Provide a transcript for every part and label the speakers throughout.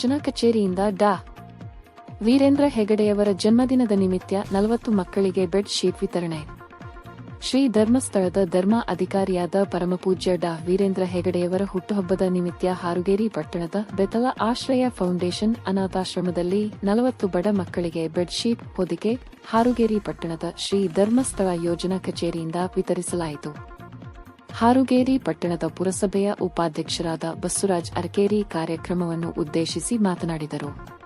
Speaker 1: ಯೋಜನಾ ಕಚೇರಿಯಿಂದ ಡಾ. ವೀರೇಂದ್ರ ಹೆಗಡೆಯವರ ಜನ್ಮದಿನದ ನಿಮಿತ್ತ ನಲವತ್ತು ಮಕ್ಕಳಿಗೆ ಬೆಡ್ ಶೀಟ್ ವಿತರಣೆ. ಶ್ರೀ ಧರ್ಮಸ್ಥಳದ ಧರ್ಮ ಅಧಿಕಾರಿಯಾದ ಪರಮಪೂಜ್ಯ ಡಾ. ವೀರೇಂದ್ರ ಹೆಗಡೆಯವರ ಹುಟ್ಟುಹಬ್ಬದ ನಿಮಿತ್ತ ಹಾರುಗೇರಿ ಪಟ್ಟಣದ ಬೆತಲ ಆಶ್ರಯ ಫೌಂಡೇಶನ್ ಅನಾಥಾಶ್ರಮದಲ್ಲಿ ನಲವತ್ತು ಬಡ ಮಕ್ಕಳಿಗೆ ಬೆಡ್ಶೀಟ್ ಹೊದಿಕೆ ಹಾರುಗೇರಿ ಪಟ್ಟಣದ ಶ್ರೀ ಧರ್ಮಸ್ಥಳ ಯೋಜನಾ ಕಚೇರಿಯಿಂದ ವಿತರಿಸಲಾಯಿತು. ಹಾರುಗೇರಿ ಪಟ್ಟಣದ ಪುರಸಭೆಯ ಉಪಾಧ್ಯಕ್ಷರಾದ ಬಸ್ಸುರಾಜ್ ಅರಕೇರಿ ಕಾರ್ಯಕ್ರಮವನ್ನು ಉದ್ದೇಶಿಸಿ ಮಾತನಾಡಿದರು.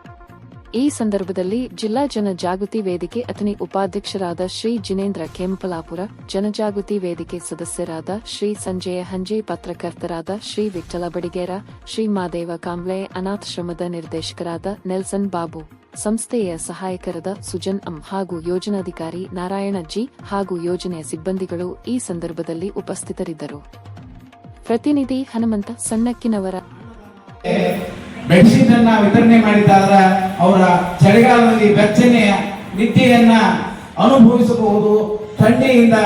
Speaker 1: ಈ ಸಂದರ್ಭದಲ್ಲಿ ಜಿಲ್ಲಾ ಜನಜಾಗೃತಿ ವೇದಿಕೆ ಅಥಣಿ ಉಪಾಧ್ಯಕ್ಷರಾದ ಶ್ರೀ ಜಿನೇಂದ್ರ ಕೆಂಪಲಾಪುರ ಜನಜಾಗೃತಿ ವೇದಿಕೆ ಸದಸ್ಯರಾದ ಶ್ರೀ ಸಂಜಯ ಹಂಜೆ, ಪತ್ರಕರ್ತರಾದ ಶ್ರೀ ವಿಠಲ ಬಡಿಗೇರ, ಶ್ರೀ ಮಾದೇವ ಕಾಂಬ್ಳೆ, ಅನಾಥಶ್ರಮದ ನಿರ್ದೇಶಕರಾದ ನೆಲ್ಸನ್ ಬಾಬು. ಸಂಸ್ಥೆಯ ಸಹಾಯಕರದ ಸುಜನ್ ಅಂ ಹಾಗೂ ಯೋಜನಾಧಿಕಾರಿ ನಾರಾಯಣ ಜಿ ಹಾಗೂ ಯೋಜನೆಯ ಸಿಬ್ಬಂದಿಗಳು ಈ ಸಂದರ್ಭದಲ್ಲಿ ಉಪಸ್ಥಿತರಿದ್ದರು. ಪ್ರತಿನಿಧಿ ಹನುಮಂತ ಸಣ್ಣಕ್ಕಿನವರ
Speaker 2: ಬೆಡ್ಶೀಟ್ ಅನ್ನ ವಿತರಣೆ ಮಾಡಿದಾಗ ಅವರ ಚಳಿಗಾಲದಲ್ಲಿ ಬೆಚ್ಚನೆಯ ನಿದ್ದೆಯನ್ನ ಅನುಭವಿಸಬಹುದು, ಥಂಡಿಯಿಂದ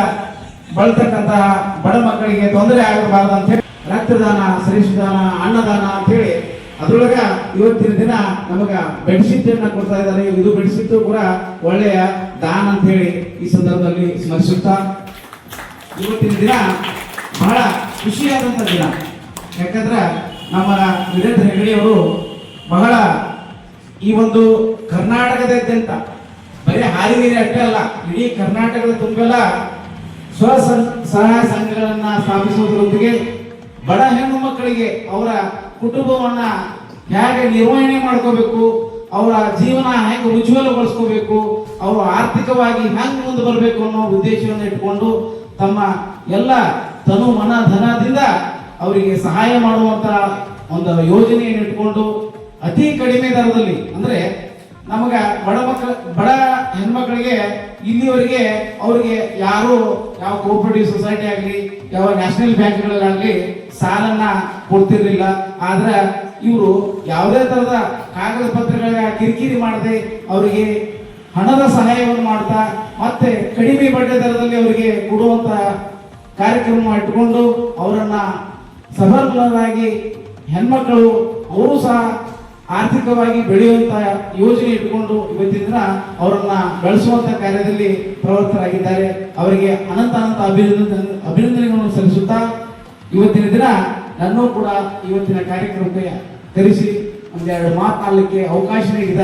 Speaker 2: ಬಳತಕ್ಕಂತಹ ಬಡ ಮಕ್ಕಳಿಗೆ ತೊಂದರೆ ಆಗಬಾರದು ಅಂತ ಹೇಳಿ ರಕ್ತದಾನ ಸರಿಸುದಾನ ಅನ್ನದಾನ ಅಂತ ಹೇಳಿ ಅದ್ರೊಳಗ ಇವತ್ತಿನ ದಿನ ನಮಗ ಬೆಡ್ಶೀಟ್ ಅನ್ನ ಕೊಡ್ತಾ ಇದ್ದಾರೆ. ಇದು ಬೆಡ್ಶೀಟ್ ಕೂಡ ಒಳ್ಳೆಯ ದಾನ ಅಂತ ಹೇಳಿ ಈ ಸಂದರ್ಭದಲ್ಲಿ ಸ್ಮರಿಸುತ್ತಾ ಇವತ್ತಿನ ದಿನ ಬಹಳ ಖುಷಿಯಾದಂತ ದಿನ. ಯಾಕಂದ್ರೆ ನಮ್ಮ ವೀರೇಂದ್ರ ಹೆಗಡೆಯವರು ಬಹಳ ಈ ಒಂದು ಕರ್ನಾಟಕದಾದ್ಯಂತ, ಬರೀ ಹಾರಿಗೆರೆ ಅಷ್ಟೇ ಅಲ್ಲ, ಇಡೀ ಕರ್ನಾಟಕದ ತುಂಬೆಲ್ಲ ಸ್ವ ಸಹಾಯ ಸಂಘಗಳನ್ನ ಸ್ಥಾಪಿಸುವುದರೊಂದಿಗೆ ಬಡ ಹೆಣ್ಣು ಮಕ್ಕಳಿಗೆ ಅವರ ಕುಟುಂಬವನ್ನ ಹೇಗೆ ನಿರ್ವಹಣೆ ಮಾಡ್ಕೋಬೇಕು, ಅವರ ಜೀವನ ಹೆಂಗೆ ಉಜ್ವಲಗೊಳಿಸ್ಕೋಬೇಕು, ಅವರು ಆರ್ಥಿಕವಾಗಿ ಹೆಂಗೆ ಮುಂದೆ ಬರಬೇಕು ಅನ್ನೋ ಉದ್ದೇಶವನ್ನು ಇಟ್ಕೊಂಡು ತಮ್ಮ ಎಲ್ಲ ತನು ಮನ ಧನದಿಂದ ಅವರಿಗೆ ಸಹಾಯ ಮಾಡುವಂತ ಒಂದು ಯೋಜನೆಯನ್ನು ಇಟ್ಕೊಂಡು ಅತಿ ಕಡಿಮೆ ದರದಲ್ಲಿ, ಅಂದ್ರೆ ನಮಗ ಬಡ ಮಕ್ಕಳ ಬಡ ಹೆಣ್ಮಕ್ಳಿಗೆ ಇಲ್ಲಿವರೆಗೆ ಅವರಿಗೆ ಯಾರು ಯಾವ ಕೋಆಪರೇಟಿವ್ ಸೊಸೈಟಿ ಆಗಲಿ, ಯಾವ ನ್ಯಾಷನಲ್ ಬ್ಯಾಂಕ್ಗಳಾಗಲಿ ಸಾಲನ್ನ ಕೊಡ್ತಿರ್ಲಿಲ್ಲ. ಆದ್ರೆ ಇವರು ಯಾವುದೇ ತರದ ಕಾಗದ ಪತ್ರಗಳ ಕಿರಿಕಿರಿ ಮಾಡದೆ ಅವರಿಗೆ ಹಣದ ಸಹಾಯವನ್ನು ಮಾಡ್ತಾ, ಮತ್ತೆ ಕಡಿಮೆ ಬಡ್ಡಿ ದರದಲ್ಲಿ ಅವರಿಗೆ ಕೊಡುವಂತ ಕಾರ್ಯಕ್ರಮ ಇಟ್ಟುಕೊಂಡು ಅವರನ್ನ ಸಬಲರಾಗಿ ಹೆಣ್ಮಕ್ಕಳು ಅವರು ಸಹ ಆರ್ಥಿಕವಾಗಿ ಬೆಳೆಯುವಂತ ಯೋಜನೆ ಇಟ್ಕೊಂಡು ಇವತ್ತಿನ ದಿನ ಅವರನ್ನ ಬೆಳೆಸುವಂತ ಕಾರ್ಯದಲ್ಲಿ ಪ್ರವೃತ್ತರಾಗಿದ್ದಾರೆ. ಅವರಿಗೆ ಅನಂತ ಅನಂತ ಅಭಿನಂದನೆ ಅಭಿನಂದನೆಗಳನ್ನು ಸಲ್ಲಿಸುತ್ತಾ ಇವತ್ತಿನ ದಿನ ನನ್ನೂ ಕೂಡ ಇವತ್ತಿನ ಕಾರ್ಯಕ್ರಮಕ್ಕೆ ಕರೆಸಿ ಒಂದೆರಡು ಮಾತನಾಡಲಿಕ್ಕೆ ಅವಕಾಶ ನೀಡಿದ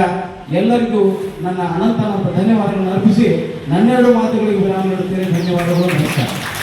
Speaker 2: ಎಲ್ಲರಿಗೂ ನನ್ನ ಅನಂತ ಧನ್ಯವಾದಗಳನ್ನು ಅರ್ಪಿಸಿ ನನ್ನೆರಡು ಮಾತುಗಳಿಗೆ ವಿರಾಮ ನೀಡುತ್ತೇನೆ. ಧನ್ಯವಾದಗಳು. ನಮಸ್ಕಾರ.